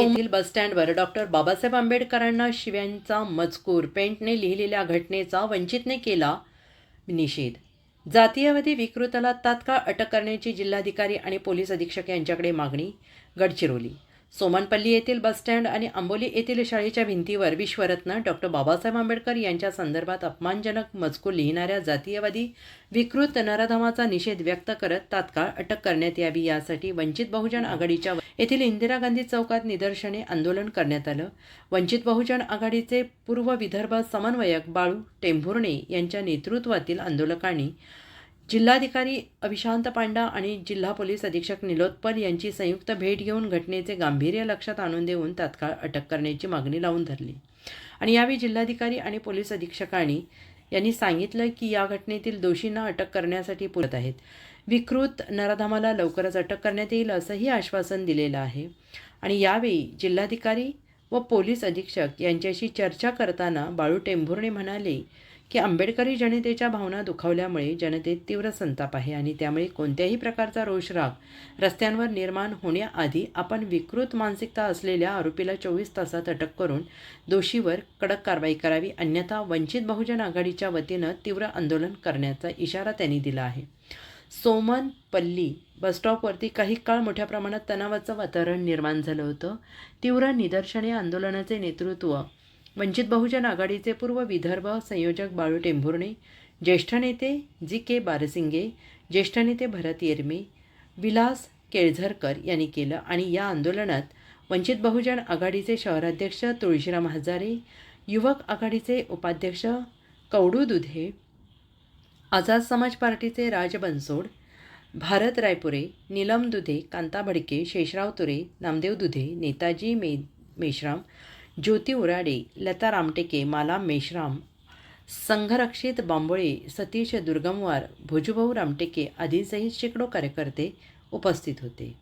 येथील बसस्टँडवर डॉक्टर बाबासाहेब आंबेडकरांना शिव्यांचा मजकूर पेंटने लिहिलेल्या घटनेचा वंचितने केला निषेध. जातीयवादी विकृताला तात्काळ अटक करण्याची जिल्हाधिकारी आणि पोलीस अधीक्षक यांच्याकडे मागणी गडचिरोली सोमनपल्ली येथील बसस्टँड आणि आंबोली येथील शाळेच्या भिंतीवर विश्वरत्न डॉक्टर बाबासाहेब आंबेडकर यांच्या संदर्भात अपमानजनक मजकूर लिहिणाऱ्या जातीयवादी विकृत नराधमाचा निषेध व्यक्त करत तात्काळ अटक करण्यात यावी यासाठी वंचित बहुजन आघाडीच्या येथील इंदिरा गांधी चौकात निदर्शने आंदोलन करण्यात आलं. वंचित बहुजन आघाडीचे पूर्व विदर्भ समन्वयक बाळू टेंभुर्णे यांच्या नेतृत्वातील आंदोलकांनी जिल्हाधिकारी अभिशांत पांडा आणि जिल्हा पोलीस अधीक्षक निलोत्पल यांची संयुक्त भेट घेऊन घटनेचे गांभीर्य लक्षात आणून देऊन तात्काळ अटक करण्याची मागणी लावून धरली. आणि यावेळी जिल्हाधिकारी आणि पोलीस अधीक्षकांनी यांनी सांगितलं की या घटनेतील दोषींना अटक करण्यासाठी पुरत आहेत. विकृत नराधामाला लवकरच अटक करण्यात येईल असंही आश्वासन दिलेलं आहे. आणि यावेळी जिल्हाधिकारी व पोलीस अधीक्षक यांच्याशी चर्चा करताना बाळू टेंभुर्णे म्हणाले की आंबेडकरी जनतेच्या भावना दुखावल्यामुळे जनतेत तीव्र संताप आहे आणि त्यामुळे कोणत्याही प्रकारचा रोषराग रस्त्यांवर निर्माण होण्याआधी आपण विकृत मानसिकता असलेल्या आरोपीला चोवीस तासात अटक करून दोषीवर कडक कारवाई करावी अन्यथा वंचित बहुजन आघाडीच्या वतीनं तीव्र आंदोलन करण्याचा इशारा त्यांनी दिला आहे. सोमन पल्ली बसस्टॉपवरती काही काळ मोठ्या प्रमाणात तणावाचं वातावरण निर्माण झालं होतं. तीव्र निदर्शने आंदोलनाचे नेतृत्व वंचित बहुजन आघाडीचे पूर्व विदर्भ संयोजक बाळू टेंभुर्णे ज्येष्ठ नेते जी के बारसिंगे ज्येष्ठ नेते भरत येरमे विलास केळझरकर यांनी केलं आणि या आंदोलनात वंचित बहुजन आघाडीचे शहराध्यक्ष तुळशीराम हजारे युवक आघाडीचे उपाध्यक्ष कवडू दुधे आझाद समाज पार्टीचे राज बनसोड भारत रायपुरे नीलम दुधे कांता भडके शेषराव तुरे नामदेव दुधे नेताजी मे मेश्राम ज्योती उराडे लता रामटेके माला मेश्राम संघरक्षित बांबोळे सतीश दुर्गमवार भोजूभाऊ रामटेके आदींसहित शेकडो कार्यकर्ते उपस्थित होते.